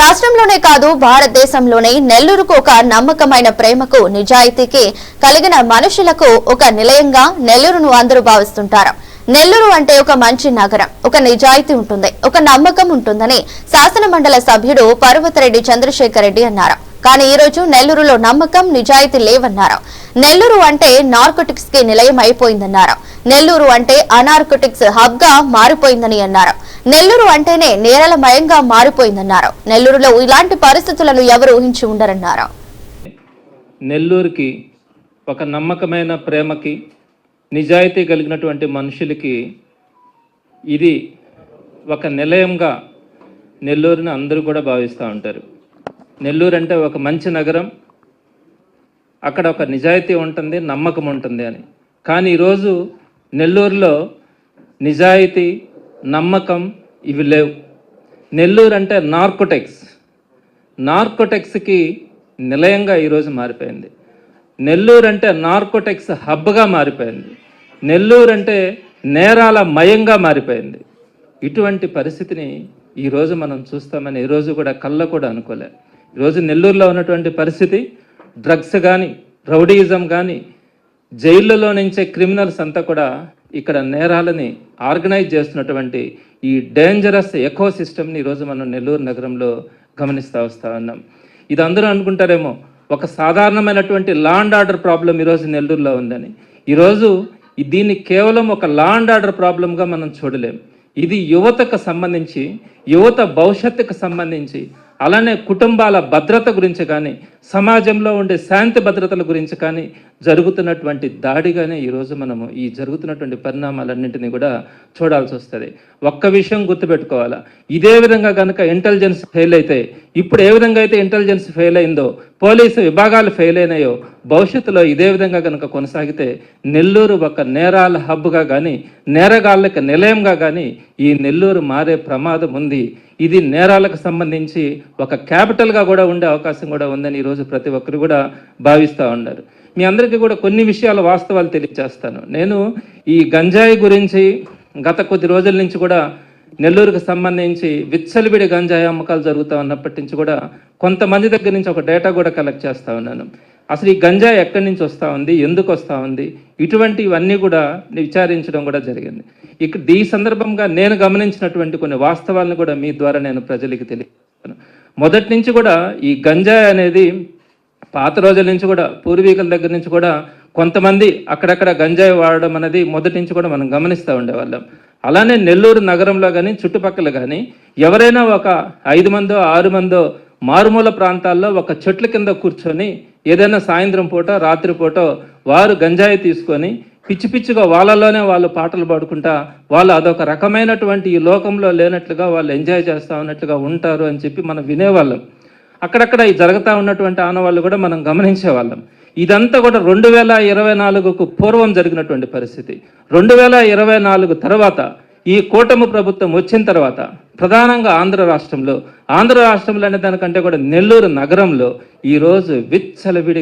రాష్ట్రంలోనే కాదు భారతదేశంలోనే నెల్లూరుకు ఒక నమ్మకమైన ప్రేమకు నిజాయితీకి కలిగిన మనుషులకు ఒక నిలయంగా నెల్లూరును అందరూ భావిస్తుంటారు. నెల్లూరు అంటే ఒక మంచి నగరం ఒక నిజాయితీ ఉంటుంది ఒక నమ్మకం ఉంటుందని శాసనమండలి సభ్యుడు పర్వతరెడ్డి చంద్రశేఖర్ రెడ్డి అన్నారు. కానీ ఈ రోజు నెల్లూరులో నమ్మకం నిజాయితీ లేవన్నారు. నెల్లూరు అంటే నార్కోటిక్స్కి నిలయం అయిపోయిందన్నారు. నెల్లూరు అంటే అనార్కోటిక్స్ హబ్గా మారిపోయిందని అన్నారు. నెల్లూరు అంటేనే నేరలమయంగా మారిపోయిందన్నారు. నెల్లూరులో ఇలాంటి పరిస్థితులను ఎవరు ఊహించి ఉండరన్నారు. నెల్లూరుకి ఒక నమ్మకమైన ప్రేమకి నిజాయితీ కలిగినటువంటి మనుషులకి ఇది ఒక నిలయంగా నెల్లూరుని అందరూ కూడా భావిస్తూ ఉంటారు. నెల్లూరు అంటే ఒక మంచి నగరం అక్కడ ఒక నిజాయితీ ఉంటుంది నమ్మకం ఉంటుంది అని. కానీ ఈరోజు నెల్లూరులో నిజాయితీ నమ్మకం ఇవి లేవు. నెల్లూరు అంటే నార్కోటెక్స్. నార్కోటెక్స్కి నిలయంగా ఈరోజు మారిపోయింది. నెల్లూరు అంటే నార్కోటెక్స్ హబ్గా మారిపోయింది. నెల్లూరు అంటే నేరాల మయంగా మారిపోయింది. ఇటువంటి పరిస్థితిని ఈరోజు మనం చూస్తామని ఈరోజు కూడా కళ్ళ కూడా అనుకోలే. ఈరోజు నెల్లూరులో ఉన్నటువంటి పరిస్థితి డ్రగ్స్ కానీ రౌడీయిజం కానీ జైళ్ళలో నుంచే క్రిమినల్స్ అంతా కూడా ఇక్కడ నేరాలని ఆర్గనైజ్ చేస్తున్నటువంటి ఈ డేంజరస్ ఎకో సిస్టమ్ని ఈరోజు మనం నెల్లూరు నగరంలో గమనిస్తూ వస్తూ ఉన్నాం. ఇది అందరూ అనుకుంటారేమో ఒక సాధారణమైనటువంటి లా అండ్ ఆర్డర్ ప్రాబ్లం ఈరోజు నెల్లూరులో ఉందని. ఈరోజు దీన్ని కేవలం ఒక లా అండ్ ఆర్డర్ ప్రాబ్లంగా మనం చూడలేం. ఇది యువతకు సంబంధించి యువత భవిష్యత్తుకు సంబంధించి అలానే కుటుంబాల భద్రత గురించి కానీ సమాజంలో ఉండే శాంతి భద్రతల గురించి కానీ జరుగుతున్నటువంటి దాడిగానే ఈరోజు మనము ఈ జరుగుతున్నటువంటి పరిణామాలన్నింటినీ కూడా చూడాల్సి వస్తుంది. ఒక్క విషయం గుర్తుపెట్టుకోవాలా. ఇదే విధంగా కనుక ఇంటెలిజెన్స్ ఫెయిల్ అయితే ఇప్పుడు ఏ విధంగా అయితే ఇంటెలిజెన్స్ ఫెయిల్ అయిందో పోలీసు విభాగాలు ఫెయిల్ అయినాయో భవిష్యత్తులో ఇదే విధంగా కనుక కొనసాగితే నెల్లూరు ఒక నేరాల హబ్గా కానీ నేరగాళ్ళకి నిలయంగా కానీ ఈ నెల్లూరు మారే ప్రమాదం ఉంది. ఇది నేరాలకు సంబంధించి ఒక క్యాపిటల్గా కూడా ఉండే అవకాశం కూడా ఉందని ఈరోజు ప్రతి ఒక్కరు కూడా భావిస్తూ ఉన్నారు. మీ అందరికీ కూడా కొన్ని విషయాల వాస్తవాలు తెలియచేస్తాను నేను ఈ గంజాయి గురించి గత కొద్ది రోజుల నుంచి కూడా నెల్లూరుకు సంబంధించి విచ్చలవిడి గంజాయి అమ్మకాలు జరుగుతూ ఉన్నప్పటి నుంచి కూడా కొంతమంది దగ్గర నుంచి ఒక డేటా కూడా కలెక్ట్ చేస్తూ ఉన్నాను. అసలు ఈ గంజా ఎక్కడి నుంచి వస్తూ ఉంది? ఎందుకు వస్తూ ఉంది? ఇటువంటివన్నీ కూడా విచారించడం కూడా జరిగింది. ఇక్కడ ఈ సందర్భంగా నేను గమనించినటువంటి కొన్ని వాస్తవాలను కూడా మీ ద్వారా నేను ప్రజలకు తెలియజేస్తాను. మొదటి నుంచి కూడా ఈ గంజా అనేది పాత రోజుల నుంచి కూడా పూర్వీకుల దగ్గర నుంచి కూడా కొంతమంది అక్కడక్కడ గంజాయి వాడడం అనేది మొదటి నుంచి కూడా మనం గమనిస్తూ ఉండేవాళ్ళం. అలానే నెల్లూరు నగరంలో కానీ చుట్టుపక్కల కానీ ఎవరైనా ఒక ఐదు మందో ఆరు మందో మారుమూల ప్రాంతాల్లో ఒక చెట్ల కింద కూర్చొని ఏదైనా సాయంత్రం పూట రాత్రి పూట వారు గంజాయి తీసుకొని పిచ్చి పిచ్చిగా వాళ్ళలోనే వాళ్ళు పాటలు పాడుకుంటా వాళ్ళు అదొక రకమైనటువంటి ఈ లోకంలో లేనట్లుగా వాళ్ళు ఎంజాయ్ చేస్తూ ఉన్నట్లుగా ఉంటారు అని చెప్పి మనం వినేవాళ్ళం. అక్కడక్కడ ఈ జరుగుతూ ఉన్నటువంటి ఆనవాళ్ళు కూడా మనం గమనించేవాళ్ళం. ఇదంతా కూడా రెండు వేల ఇరవై నాలుగుకు పూర్వం జరిగినటువంటి పరిస్థితి. రెండు వేల ఇరవై నాలుగు తర్వాత ఈ కూటమి ప్రభుత్వం వచ్చిన తర్వాత ప్రధానంగా ఆంధ్ర రాష్ట్రంలో ఆంధ్ర రాష్ట్రంలో అనే దానికంటే కూడా నెల్లూరు నగరంలో ఈరోజు విచ్చలవిడి